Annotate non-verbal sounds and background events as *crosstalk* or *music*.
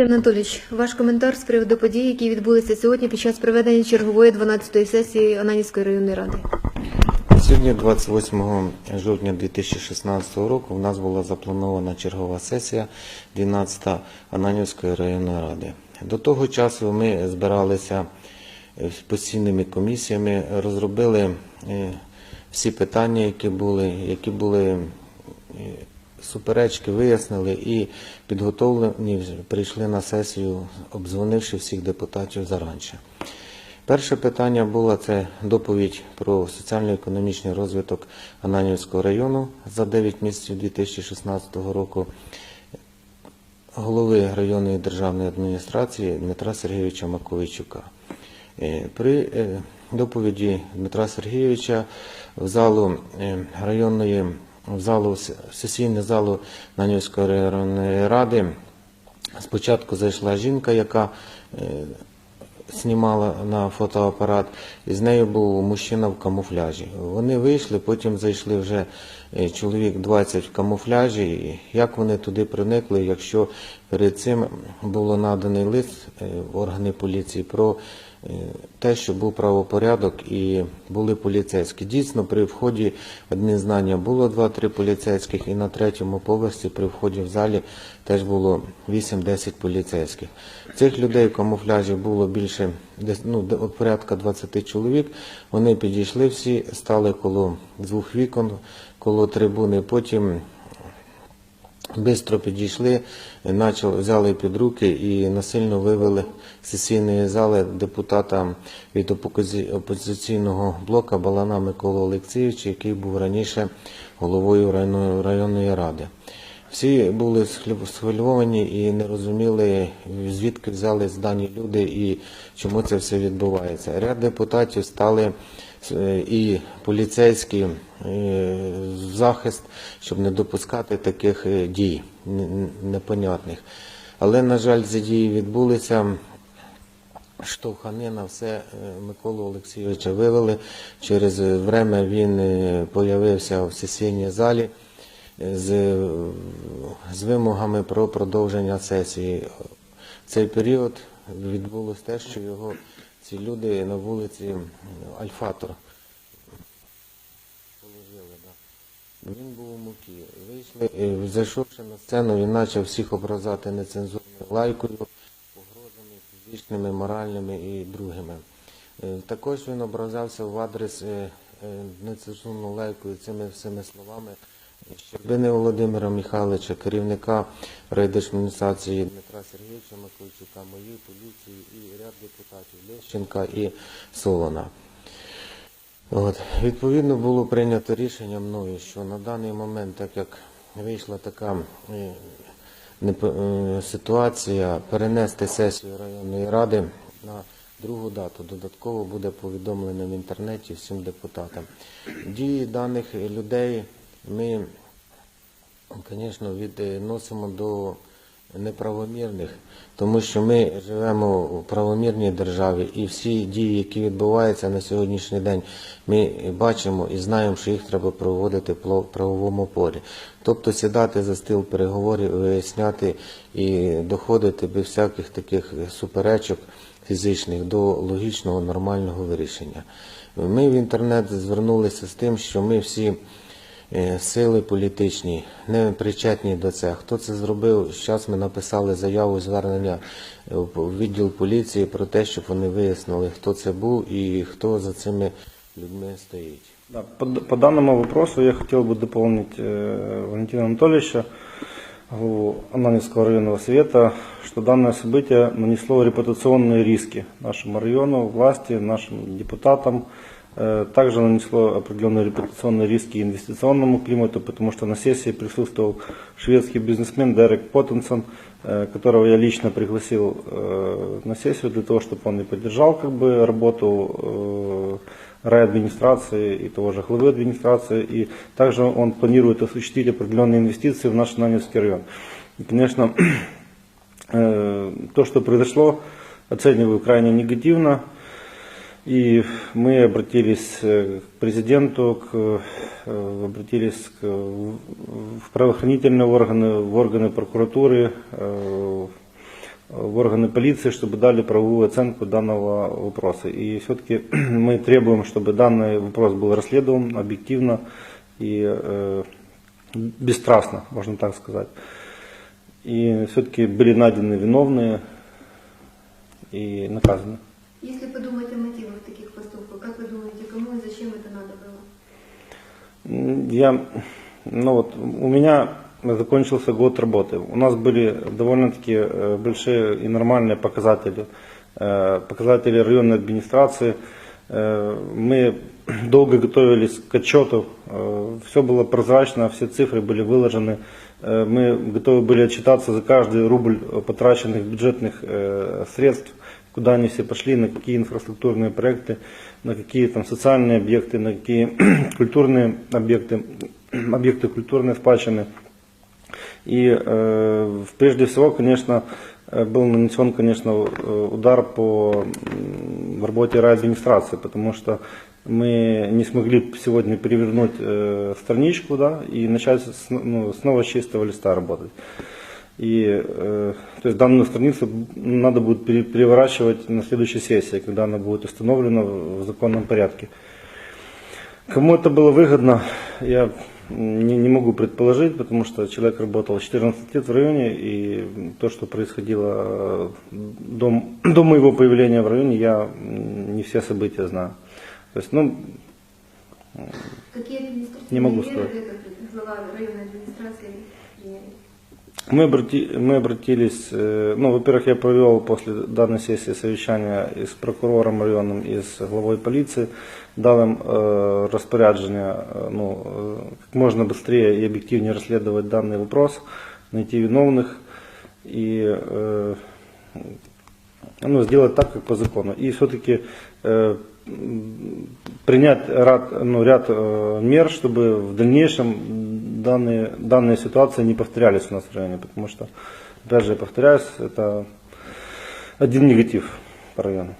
Артем Анатолійович, ваш коментар з приводу подій, які відбулися сьогодні під час проведення чергової 12-ї сесії Ананівської районної ради. Сьогодні, 28 жовтня 2016 року, у нас була запланована чергова сесія 12 Ананівської районної ради. До того часу ми збиралися е, з постійними комісіями, розробили е, всі питання, які були, які були е, суперечки, вияснили і підготовлені прийшли на сесію, обдзвонивши всіх депутатів заранше. Перше питання було це доповідь про соціально-економічний розвиток Ананівського району за 9 місяців 2016 року голови районної державної адміністрації Дмитра Сергійовича Маковійчука. Е, При е, доповіді Дмитра Сергійовича в залу е, районної в залу в сесійну залу Нанівської ради спочатку зайшла жінка, яка е, знімала на фотоапарат, і з нею був мужчина в камуфляжі. Вони вийшли, потім зайшли вже е, чоловік 20 в камуфляжі. Як вони туди проникли, якщо перед цим було наданий лист е, в органи поліції про те, що був правопорядок і були поліцейські. Дійсно, при вході в адмінзнання було 2-3 поліцейських, і на третьому поверсі при вході в залі теж було 8-10 поліцейських. Цих людей в камуфляжі було більше, ну, порядка 20 чоловік. Вони підійшли всі, стали коло двох вікон, коло трибуни. Потім Бистро підійшли, взяли під руки і насильно вивели з сесійної зали депутата від опозиційного блока Балана Микола Олексійовича, який був раніше головою районної, ради. Всі були схвильовані і не розуміли, звідки взялись дані люди і чому це все відбувається. Ряд депутатів стали і поліцейські е, захист, щоб не допускати таких е, дій непонятних. Але, на жаль, ці дії відбулися. Штовханина, все е, Миколу Олексійовича вивели. Через е, время він е, появився в сесійній залі е, з, е, з вимогами про продовження сесії. В цей період відбулося те, що його ці люди на вулиці Альфатор положили. Він був у муки. Вийшли, зайшовши на сцену, він почав всіх образати нецензурною лайкою, погрозами фізичними, моральними і другими. Е, Також він образався в адрес е, е, нецензурною лайкою цими всіми словами. Щербини Володимира Михайловича, керівника райдержадміністрації Дмитра Сергійовича Микольчука, моєї поліції і ряд депутатів Лещенка і Солона. От. Відповідно було прийнято рішення мною, що на даний момент, так як вийшла така е, е, ситуація, перенести сесію районної ради на другу дату. Додатково буде повідомлено в інтернеті всім депутатам. Дії даних людей ми, звісно, відносимо до неправомірних, тому що ми живемо в правомірній державі, і всі дії, які відбуваються на сьогоднішній день, ми бачимо і знаємо, що їх треба проводити в правовому полі. Тобто сідати за стіл переговорів, виясняти і доходити без всяких таких суперечок фізичних до логічного нормального вирішення. Ми в інтернет звернулися з тим, що ми всі сили політичні не причетні до це. Хто це зробив? Зараз ми написали заяву звернення в відділ поліції про те, щоб вони вияснили, хто це був і хто за цими людьми стоїть. Да, по, по данному вопросу я хотел бы дополнить э, Валентина Анатольевича, главу Ананевского районного совета, что данное событие нанесло репутационные риски нашему району, власти, нашим депутатам. Э, также нанесло определенные репутационные риски инвестиционному климату, потому что на сессии присутствовал шведский бизнесмен Дерек Поттенсон, э, которого я лично пригласил э, на сессию для того, чтобы он и поддержал как бы, работу э, райадминистрации и того же главы администрации. И также он планирует осуществить определенные инвестиции в наш Наневский район. И, конечно, *clears throat* э, то, что произошло, оцениваю крайне негативно. И мы обратились э, к президенту, к, э, обратились к, в правоохранительные органы, в органы прокуратуры, э, в органы полиции, чтобы дали правовую оценку данного вопроса. И все-таки *clears throat* мы требуем, чтобы данный вопрос был расследован объективно и э, бесстрастно, можно так сказать. И все-таки были найдены виновные и наказаны. Если подумать о мотивах Я, ну вот, у меня закончился год работы. У нас были довольно-таки э, большие и нормальные показатели, э, показатели районной администрации. Э, Мы *clears throat* долго готовились к отчету, все было прозрачно, все цифры были выложены. Э, Мы готовы были отчитаться за каждый рубль потраченных бюджетных э, средств, куда они все пошли, на какие инфраструктурные проекты, на какие там социальные объекты, на какие *clears throat* культурные объекты, объекты *clears throat* культурной спадщины. И э, прежде всего, конечно, э, был нанесен, конечно, э, удар по м, работе райадминистрации, потому что мы не смогли сегодня перевернуть э, страничку да, и начать с, ну, снова с чистого листа работать. И э, то есть данную страницу надо будет пере- переворачивать на следующей сессии, когда она будет установлена в законном порядке. Кому это было выгодно, я не, не могу предположить, потому что человек работал 14 лет в районе, и то, что происходило э, до, до моего появления в районе, я не все события знаю. То есть, ну, Какие административные Не могу сказать. вы, как Мы, обрати- мы обратились, э, ну, во-первых, я провел после данной сессии совещание и с прокурором районным, и с главой полиции, дал им э, распоряджение э, ну, э, как можно быстрее и объективнее расследовать данный вопрос, найти виновных и э, ну, сделать так, как по закону. И все-таки э, принять ряд, ну, ряд э, мер, чтобы в дальнейшем данные, данные ситуации не повторялись у нас в районе, потому что, опять же, я повторяюсь, это один негатив по району.